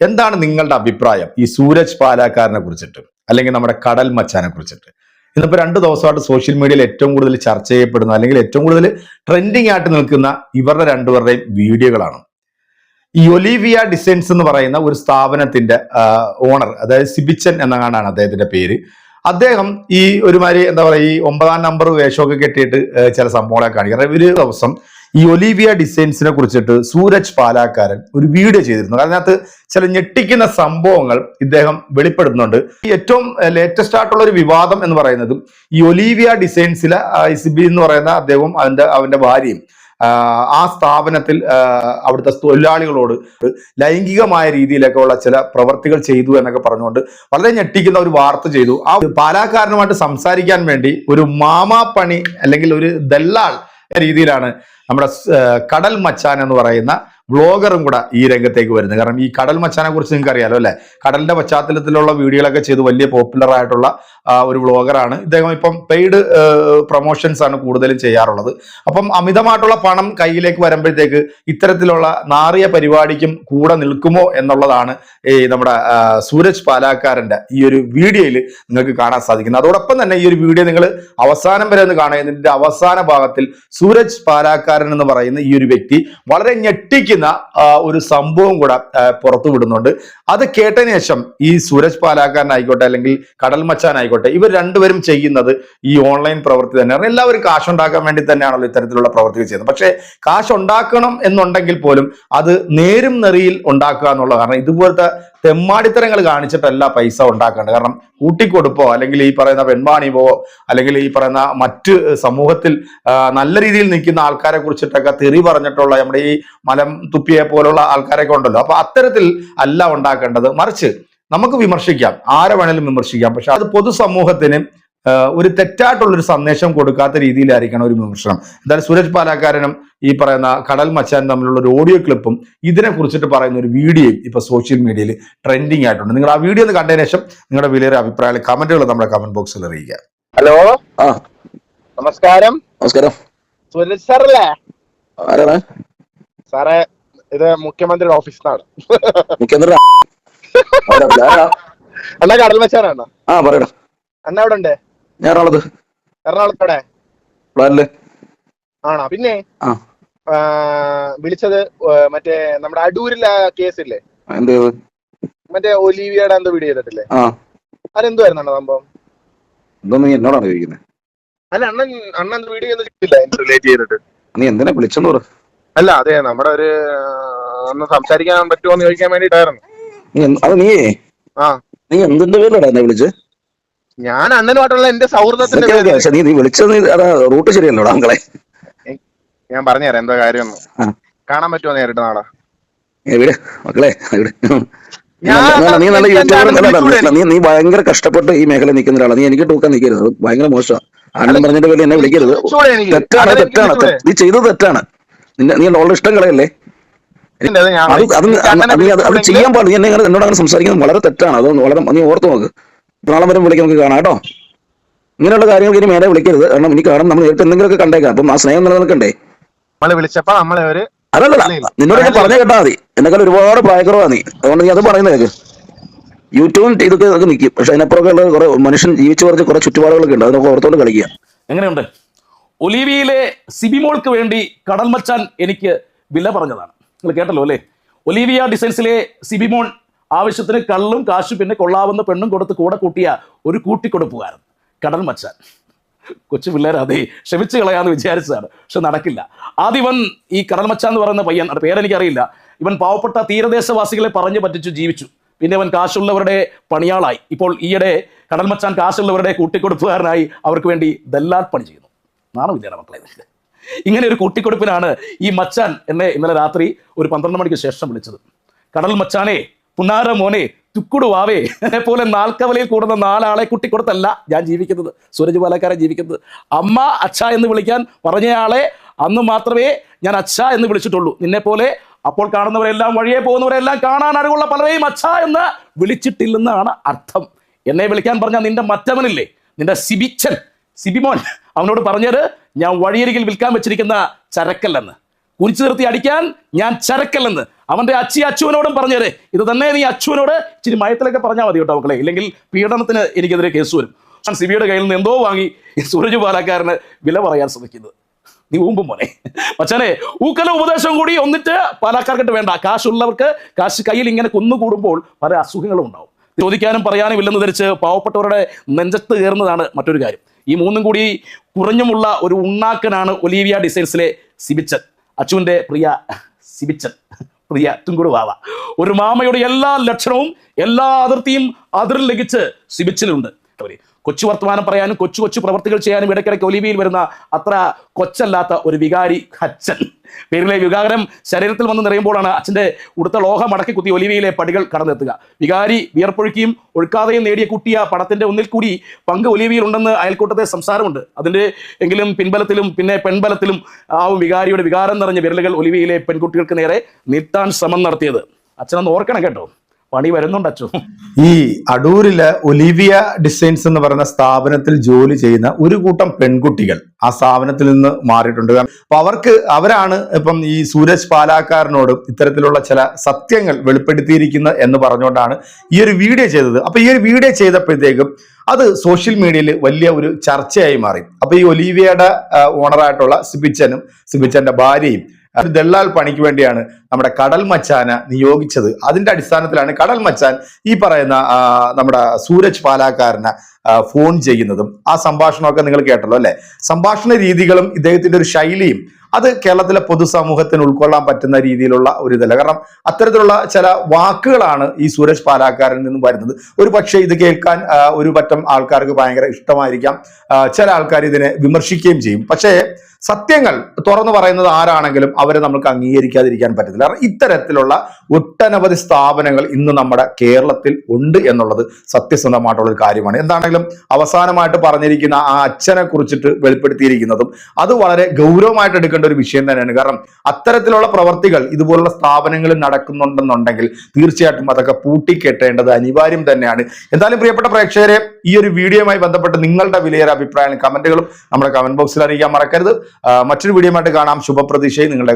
എന്താണ് നിങ്ങളുടെ അഭിപ്രായം ഈ സൂരജ് പാലാക്കാരനെ കുറിച്ചിട്ട്? അല്ലെങ്കിൽ നമ്മുടെ കടൽ മച്ചാനെ കുറിച്ചിട്ട്? ഇന്നിപ്പോ രണ്ട് ദിവസമായിട്ട് സോഷ്യൽ മീഡിയയിൽ ഏറ്റവും കൂടുതൽ ചർച്ച ചെയ്യപ്പെടുന്ന അല്ലെങ്കിൽ ഏറ്റവും കൂടുതൽ ട്രെൻഡിങ് ആയിട്ട് നിൽക്കുന്ന ഇവരുടെ രണ്ടുപേരുടെയും വീഡിയോകളാണ്. ഈ ഒലീവിയ ഡിസൈൻസ് എന്ന് പറയുന്ന ഒരു സ്ഥാപനത്തിന്റെ ഓണർ അതായത് സിബിച്ചൻ എന്നാണ് അദ്ദേഹത്തിന്റെ പേര്. അദ്ദേഹം ഈ ഒരുമാതിരി എന്താ പറയുക ഈ ഒമ്പതാം നമ്പർ വേഷമൊക്കെ കെട്ടിയിട്ട് ചില സംഭവങ്ങളൊക്കെ കാണിക്കുന്നത് ഒരു ദിവസം ഈ ഒലീവിയ ഡിസൈൻസിനെ കുറിച്ചിട്ട് സൂരജ് പാലാക്കാരൻ ഒരു വീഡിയോ ചെയ്തിരുന്നു. അതിനകത്ത് ചില ഞെട്ടിക്കുന്ന സംഭവങ്ങൾ ഇദ്ദേഹം വെളിപ്പെടുത്തുന്നുണ്ട്. ഏറ്റവും ലേറ്റസ്റ്റ് ആയിട്ടുള്ള ഒരു വിവാദം എന്ന് പറയുന്നതും ഈ ഒലീവിയ ഡിസൈൻസിലെ സിബി എന്ന് പറയുന്ന അദ്ദേഹവും അവന്റെ അവന്റെ ഭാര്യയും ആ, സ്ഥാപനത്തിൽ അവിടുത്തെ തൊഴിലാളികളോട് ലൈംഗികമായ രീതിയിലൊക്കെ ഉള്ള ചില പ്രവർത്തികൾ ചെയ്തു എന്നൊക്കെ പറഞ്ഞുകൊണ്ട് വളരെ ഞെട്ടിക്കുന്ന ഒരു വാർത്ത ചെയ്തു. ആ പാലാക്കാരനുമായിട്ട് സംസാരിക്കാൻ വേണ്ടി ഒരു മാമാപ്പണി അല്ലെങ്കിൽ ഒരു ദല്ലാൾ രീതിയിലാണ് നമ്മുടെ കടൽ മച്ചാൻ എന്ന് പറയുന്ന വ്ളോഗറും കൂടെ ഈ രംഗത്തേക്ക് വരുന്നത്. കാരണം ഈ കടൽ മച്ചാനെ കുറിച്ച് നിങ്ങൾക്ക് അറിയാലോ അല്ലെ? കടലിന്റെ പശ്ചാത്തലത്തിലുള്ള വീഡിയോകളൊക്കെ ചെയ്ത് വലിയ പോപ്പുലർ ആയിട്ടുള്ള ഒരു വ്ളോഗറാണ്. ഇദ്ദേഹം ഇപ്പം പെയ്ഡ് പ്രൊമോഷൻസ് ആണ് കൂടുതലും ചെയ്യാറുള്ളത്. അപ്പം അമിതമായിട്ടുള്ള പണം കയ്യിലേക്ക് വരുമ്പോഴത്തേക്ക് ഇത്തരത്തിലുള്ള നാറിയ പരിപാടിക്കും കൂടെ നിൽക്കുമോ എന്നുള്ളതാണ് ഈ നമ്മുടെ സൂരജ് പാലാക്കാരന്റെ ഈ ഒരു വീഡിയോയിൽ നിങ്ങൾക്ക് കാണാൻ സാധിക്കുന്നത്. അതോടൊപ്പം തന്നെ ഈ ഒരു വീഡിയോ നിങ്ങൾ അവസാനം വരെ ഒന്ന് കാണുക. അവസാന ഭാഗത്തിൽ സൂരജ് പാലാക്കാരൻ എന്ന് പറയുന്ന ഈ ഒരു വ്യക്തി വളരെ ഞെട്ടിക്കുന്ന ഒരു സംഭവം കൂടെ പുറത്തു വിടുന്നുണ്ട്. അത് കേട്ടതിന് ശേഷം ഈ സൂരജ് പാലാക്കാരനായിക്കോട്ടെ അല്ലെങ്കിൽ കടൽ മച്ചാനായിക്കോട്ടെ ഇവർ രണ്ടുപേരും ചെയ്യുന്നത് ഈ ഓൺലൈൻ പ്രവൃത്തി തന്നെയാണ്. എല്ലാവരും കാശ് ഉണ്ടാക്കാൻ വേണ്ടി തന്നെയാണല്ലോ ഇത്തരത്തിലുള്ള പ്രവൃത്തികൾ ചെയ്യുന്നത്. പക്ഷേ കാശ് ഉണ്ടാക്കണം എന്നുണ്ടെങ്കിൽ പോലും അത് നേരും നെറിയിൽ ഉണ്ടാക്കുക എന്നുള്ള കാരണം ഇതുപോലത്തെ തെമ്മാടിത്തരങ്ങൾ കാണിച്ചിട്ടല്ല പൈസ ഉണ്ടാക്കേണ്ടത്. കാരണം കൂട്ടിക്കൊടുപ്പോ അല്ലെങ്കിൽ ഈ പറയുന്ന പെൺവാണിവോ അല്ലെങ്കിൽ ഈ പറയുന്ന മറ്റ് സമൂഹത്തിൽ നല്ല രീതിയിൽ നിൽക്കുന്ന ആൾക്കാരെ കുറിച്ചിട്ടൊക്കെ തെറി പറഞ്ഞിട്ടുള്ള നമ്മുടെ ഈ മലം തുപ്പിയെ പോലുള്ള ആൾക്കാരൊക്കെ ഉണ്ടല്ലോ. അപ്പൊ അത്തരത്തിൽ അല്ല ഉണ്ടാക്കേണ്ടത്. മറിച്ച് നമുക്ക് വിമർശിക്കാം. ആരെ വേണേലും വിമർശിക്കാം. പക്ഷെ അത് പൊതുസമൂഹത്തിന് ഒരു തെറ്റായിട്ടുള്ള ഒരു സന്ദേശം കൊടുക്കാത്ത രീതിയിലായിരിക്കണം ഒരു വിമർശനം. എന്തായാലും സുരജ് പാലാക്കാരനും ഈ പറയുന്ന കടൽ മച്ചാൻ തമ്മിലുള്ള ഒരു ഓഡിയോ ക്ലിപ്പും ഇതിനെ കുറിച്ചിട്ട് പറയുന്ന ഒരു വീഡിയോയും ഇപ്പൊ സോഷ്യൽ മീഡിയയിൽ ട്രെൻഡിങ് ആയിട്ടുണ്ട്. നിങ്ങൾ ആ വീഡിയോ ഒന്ന് കണ്ടതിന് ശേഷം നിങ്ങളുടെ വിലയേറെ അഭിപ്രായങ്ങൾ കമന്റുകൾ നമ്മുടെ കമന്റ് ബോക്സിൽ അറിയിക്കുക. ഹലോ ആ. നമസ്കാരം. നമസ്കാരം. സുരജ് സാറല്ലേ? ആരാണ്? സാറേ ഇത് മുഖ്യമന്ത്രിയുടെ ഓഫീസിലാണ്. മുഖ്യമന്ത്രി അണ്ണാ ആരാ? അണ്ണ കടൽ മച്ചാനാണ്? ആ പറയടാ. അണ്ണ അവിടെ ഉണ്ട് ഞാൻ എറണാകുളത്ത്. എറണാകുളത്തോടെ? പ്ലാനിൽ ആണോ? പിന്നെ വിളിച്ചത് മറ്റേ നമ്മുടെ അടൂരിലെ കേസില്ലേ? മറ്റേ ഒലീവിയുടെ എന്തോ വീഡിയോ ചെയ്തിട്ടില്ലേ? അതെന്തുവായിരുന്നു സംഭവം? ഇതൊന്നും നീ എന്നോടാണ് ചോദിക്കുന്നത് അല്ല അണ്ണൻ അണ്ണൻ വീഡിയോ ഒന്നും ചെയ്തില്ല റിലേറ്റ് ചെയ്തിട്ട്? നീ എന്തിനാ വിളിച്ചെന്ന് പറ. അല്ല അതെ നമ്മുടെ ഒരു ഒന്ന് സംസാരിക്കാൻ പറ്റുമോ എന്ന് ചോദിക്കാൻ വേണ്ടിട്ടായിരുന്നു അത് നീ ആ. നീ എന്തിന്റെ പേരിലാടാ എന്നെ വിളിച്ച്? ഞാൻ അണ്ണനുമായിട്ടുള്ള എന്റെ സൗഹൃദത്തിന്റെ നീ വിളിച്ചത് റൂട്ട് ശരിയല്ലോടാ മക്കളെ ഞാൻ പറഞ്ഞുതരാം എന്താ കാര്യം കാണാൻ പറ്റുമോ നേരിട്ട് നാളെ? എവിടെ മക്കളെ എവിടെ നീ നല്ല യൂട്യൂബർ നീ നീ ഭയങ്കര കഷ്ടപ്പെട്ട് ഈ മേഖല നിൽക്കുന്ന ഒരാളാണ് നീ എനിക്ക് ടൂക്കാൻ നിൽക്കരുത്. ഭയങ്കര മോശമാണ് അണ്ണൻ പറഞ്ഞതിന്റെ പേരിൽ എന്നെ വിളിക്കരുത്. തെറ്റാണ് തെറ്റാണ് നീ ചെയ്തത് തെറ്റാണ്. നിന്നെ നീ ഉള്ള ഇഷ്ടം കളയല്ലേ അത് അത് ചെയ്യാൻ പാടില്ല. നീ എന്നെ എന്നോട് അങ്ങനെ സംസാരിക്കുന്നത് വളരെ തെറ്റാണ്. അത് വളരെ നീ ഓർത്തു നോക്ക്. നാളെ വരെ വിളിക്കാൻ നമുക്ക് കാണാം കേട്ടോ. ഇങ്ങനെയുള്ള കാര്യങ്ങൾക്ക് ഇനി മേലെ വിളിക്കരുത്. കാരണം ഇനി കാണാം. നമ്മൾ നേരിട്ട് എന്തെങ്കിലുമൊക്കെ കണ്ടേക്കാം. അപ്പം ആ സ്നേഹം നിലനിൽക്കണ്ടേ? നമ്മൾ വിളിച്ചപ്പോ നമ്മളെ ഒരു അതല്ല നിന്നോട് ഞാൻ പറഞ്ഞു കേട്ടാ മതി. എന്നെക്കാൾ ഒരുപാട് പ്രായക്കുറവാ നീ. അതുകൊണ്ട് നീ അത് പറയുന്നേക്ക് യൂട്യൂബും ഇതൊക്കെ ഇതൊക്കെ നിൽക്കും പക്ഷെ അതിനപ്പുറമൊക്കെ ഉള്ള കുറെ മനുഷ്യൻ ജീവിച്ചു പറഞ്ഞ കുറെ ചുറ്റുപാടുകളൊക്കെ ഉണ്ട്. അതൊക്കെ ഓർത്തോണ്ട് കളിക്കുക. എങ്ങനെയുണ്ട്? ഒലീവിയിലെ സിബിമോൾക്ക് വേണ്ടി കടൽമച്ചാൻ എനിക്ക് വില പറഞ്ഞതാണ്. നിങ്ങൾ കേട്ടല്ലോ അല്ലേ? ഒലീവിയ ഡിസൈൻസിലെ സിബിമോൾ ആവശ്യത്തിന് കള്ളും കാശും പിന്നെ കൊള്ളാവുന്ന പെണ്ണും കൊടുത്ത് കൂടെ കൂട്ടിയ ഒരു കൂട്ടിക്കൊടുപ്പുകാരൻ കടൽ മച്ചാൻ. കൊച്ചു പിള്ളേർ അതെ ക്ഷമിച്ചു കളയാന്ന് വിചാരിച്ചതാണ് പക്ഷെ നടക്കില്ല. ആദ്യം ഇവൻ ഈ കടൽ മച്ചാൻ എന്ന് പറയുന്ന പയ്യൻ പേരെനിക്കറിയില്ല ഇവൻ പാവപ്പെട്ട തീരദേശവാസികളെ പറഞ്ഞു പറ്റിച്ചു ജീവിച്ചു. പിന്നെ അവൻ കാശുള്ളവരുടെ പണിയാളായി. ഇപ്പോൾ ഈയിടെ കടൽ മച്ചാൻ കാശുള്ളവരുടെ കൂട്ടിക്കൊടുപ്പുകാരനായി അവർക്ക് വേണ്ടി ദല്ലാൽ പണി ചെയ്യുന്നു. നാണമില്ലാണ് മക്കളെ? ഇങ്ങനെ ഒരു കൂട്ടിക്കൊടുപ്പിനാണ് ഈ മച്ചാൻ എന്നെ ഇന്നലെ രാത്രി ഒരു പന്ത്രണ്ട് മണിക്ക് ശേഷം വിളിച്ചത്. കടൽ മച്ചാനെ പുന്നാര മോനെ തുക്കുടു വാവേ. എന്നെ പോലെ നാൽക്കവലയിൽ കൂടുന്ന നാലാളെ കുട്ടി കൊടുത്തല്ല ഞാൻ ജീവിക്കുന്നത്. സൂരജ് പാലക്കാരെ ജീവിക്കുന്നത്. അമ്മ അച്ഛ എന്ന് വിളിക്കാൻ പറഞ്ഞയാളെ അന്ന് മാത്രമേ ഞാൻ അച്ഛ എന്ന് വിളിച്ചിട്ടുള്ളൂ. നിന്നെ പോലെ അപ്പോൾ കാണുന്നവരെല്ലാം വഴിയെ പോകുന്നവരെല്ലാം കാണാൻ അറിവുള്ള പലരെയും അച്ഛ എന്ന് വിളിച്ചിട്ടില്ലെന്നാണ് അർത്ഥം. എന്നെ വിളിക്കാൻ പറഞ്ഞ നിന്റെ മറ്റവനില്ലേ? നിന്റെ സിബിച്ചൻ സിബിമോൻ അവനോട് പറഞ്ഞത് ഞാൻ വഴിയരികിൽ വിൽക്കാൻ വെച്ചിരിക്കുന്ന ചരക്കല്ലെന്ന്. കുരിച്ചു നിർത്തി അടിക്കാൻ ഞാൻ ചരക്കല്ലെന്ന്. അവന്റെ അച്ചി അച്ചുവിനോടും പറഞ്ഞേരെ ഇത് തന്നെ നീ അച്ചുവിനോട് ഇച്ചിരി മയത്തിലൊക്കെ പറഞ്ഞാൽ മതി കേട്ടോ മക്കളെ. ഇല്ലെങ്കിൽ പീഡനത്തിന് എനിക്കെതിരെ കേസ് വരും. ഞാൻ സിബിയുടെ കയ്യിൽ നിന്ന് എന്തോ വാങ്ങി സൂരജ് പാലക്കാരന് വില പറയാൻ ശ്രമിക്കുന്നത്. നീ ഊമ്പും മോനെ. മച്ചാനെ ഊക്കല ഉപദേശം കൂടി ഒന്നിട്ട് പാലക്കാർക്കിട്ട് വേണ്ട. കാശുള്ളവർക്ക് കാശ് കയ്യിൽ ഇങ്ങനെ കുന്നുകൂടുമ്പോൾ പല അസുഖങ്ങളും ഉണ്ടാവും. ചോദിക്കാനും പറയാനും ഇല്ലെന്ന് ധരിച്ച് പാവപ്പെട്ടവരുടെ നെഞ്ചത്ത് കയറുന്നതാണ് മറ്റൊരു കാര്യം. ഈ മൂന്നും കൂടി കുറഞ്ഞുമുള്ള ഒരു ഉണ്ണാക്കനാണ് ഒലീവിയ ഡിസൈൻസിലെ സിബിച്ചൻ. അച്ചുവിന്റെ പ്രിയ സിബിച്ചൻ പ്രിയ തുങ്കുടു വാവ. ഒരു മാമയുടെ എല്ലാ ലക്ഷണവും എല്ലാ അതിർത്തിയും അതിർ ലഭിച്ച് സിബിച്ചിലുണ്ട് കൊച്ചു വർത്തമാനം പറയാനും കൊച്ചു കൊച്ചു പ്രവർത്തികൾ ചെയ്യാനും ഇടയ്ക്കിടയ്ക്ക് ഒലിവിയിൽ വരുന്ന അത്ര കൊച്ചല്ലാത്ത ഒരു വികാരി അച്ഛൻ. പേരിലെ വികാരം ശരീരത്തിൽ വന്ന് നിറയുമ്പോഴാണ് അച്ഛന്റെ ഉടുത്ത ലോഹം മടക്കി കുത്തി ഒലിവിയിലെ പടികൾ കടന്നെത്തുക. വികാരി വിയർപ്പൊഴുക്കിയും ഒഴുക്കാതെയും നേടിയ കുട്ടിയ പടത്തിന്റെ ഒന്നിൽ കൂടി പങ്ക് ഒലിവിയിൽ ഉണ്ടെന്ന് അയൽക്കൂട്ടത്തെ സംസാരമുണ്ട്. അതിന്റെ എങ്കിലും പിൻബലത്തിലും പിന്നെ പെൺബലത്തിലും ആവും വികാരിയുടെ വികാരം നിറഞ്ഞ വിരലുകൾ ഒലിവിയിലെ പെൺകുട്ടികൾക്ക് നേരെ നീട്ടാൻ ശ്രമം നടത്തിയത്. അച്ഛനൊന്ന് ഓർക്കണം കേട്ടോ. പണി വരുന്നുണ്ട് അച്ഛൻ. ഈ അടൂരിൽ ഒലിവിയ ഡിസൈൻസ് എന്ന് പറയുന്ന സ്ഥാപനത്തിൽ ജോലി ചെയ്യുന്ന ഒരു കൂട്ടം പെൺകുട്ടികൾ ആ സ്ഥാപനത്തിൽ നിന്ന് മാറിയിട്ടുണ്ട്. അപ്പൊ അവർക്ക് അവരാണ് ഇപ്പം ഈ സൂരജ് പാലാക്കാരനോട് ഇത്തരത്തിലുള്ള ചില സത്യങ്ങൾ വെളിപ്പെടുത്തിയിരിക്കുന്നത് എന്ന് പറഞ്ഞുകൊണ്ടാണ് ഈ ഒരു വീഡിയോ ചെയ്തത്. അപ്പൊ ഈ ഒരു വീഡിയോ ചെയ്തപ്പോഴത്തേക്കും അത് സോഷ്യൽ മീഡിയയിൽ വലിയ ഒരു ചർച്ചയായി മാറി. അപ്പൊ ഈ ഒലീവിയയുടെ ഓണറായിട്ടുള്ള സിബിച്ചനും സിബിച്ചന്റെ ഭാര്യയും ഒരു ദള്ളാൽ പണിക്ക് വേണ്ടിയാണ് നമ്മുടെ കടൽ മച്ചാന നിയോഗിച്ചത്. അതിന്റെ അടിസ്ഥാനത്തിലാണ് കടൽ മച്ചാൻ ഈ പറയുന്ന നമ്മുടെ സൂരജ് പാലാക്കാരനെ ഫോൺ ചെയ്യുന്നതും ആ സംഭാഷണമൊക്കെ നിങ്ങൾ കേട്ടല്ലോ അല്ലെ? സംഭാഷണ രീതികളും ഇദ്ദേഹത്തിന്റെ ഒരു ശൈലിയും അത് കേരളത്തിലെ പൊതുസമൂഹത്തിന് ഉൾക്കൊള്ളാൻ പറ്റുന്ന രീതിയിലുള്ള ഒരു ഇതല്ല. കാരണം അത്തരത്തിലുള്ള ചില വാക്കുകളാണ് ഈ സുരേഷ് പാലാക്കാരിൽ നിന്നും വരുന്നത്. ഒരു പക്ഷേ ഇത് കേൾക്കാൻ ഒരു പറ്റം ആൾക്കാർക്ക് ഭയങ്കര ഇഷ്ടമായിരിക്കാം. ചില ആൾക്കാർ ഇതിനെ വിമർശിക്കുകയും ചെയ്യും. പക്ഷേ സത്യങ്ങൾ തുറന്നു പറയുന്നത് ആരാണെങ്കിലും അവരെ നമുക്ക് അംഗീകരിക്കാതിരിക്കാൻ പറ്റത്തില്ല. കാരണം ഇത്തരത്തിലുള്ള ഒട്ടനവധി സ്ഥാപനങ്ങൾ ഇന്ന് നമ്മുടെ കേരളത്തിൽ ഉണ്ട് എന്നുള്ളത് സത്യസന്ധമായിട്ടുള്ള ഒരു കാര്യമാണ്. എന്താണെങ്കിലും അവസാനമായിട്ട് പറഞ്ഞിരിക്കുന്ന ആ അച്ഛനെ കുറിച്ചിട്ട് വെളിപ്പെടുത്തിയിരിക്കുന്നതും അത് വളരെ ഗൗരവമായിട്ട് എടുക്കേണ്ട ഒരു വിഷയം തന്നെയാണ്. കാരണം അത്തരത്തിലുള്ള പ്രവർത്തികൾ ഇതുപോലുള്ള സ്ഥാപനങ്ങളിൽ നടക്കുന്നുണ്ടെന്നുണ്ടെങ്കിൽ തീർച്ചയായിട്ടും അതൊക്കെ പൂട്ടിക്കെട്ടേണ്ടത് അനിവാര്യം തന്നെയാണ്. എന്തായാലും പ്രിയപ്പെട്ട പ്രേക്ഷകരെ ഈ ഒരു വീഡിയോയുമായി ബന്ധപ്പെട്ട് നിങ്ങളുടെ വിലയേറെ അഭിപ്രായങ്ങളും കമന്റുകളും നമ്മുടെ കമന്റ് ബോക്സിൽ അറിയിക്കാൻ മറക്കരുത്. മറ്റൊരു വീഡിയോയുമായിട്ട് കാണാം. ശുഭപ്രതീക്ഷയും നിങ്ങളുടെ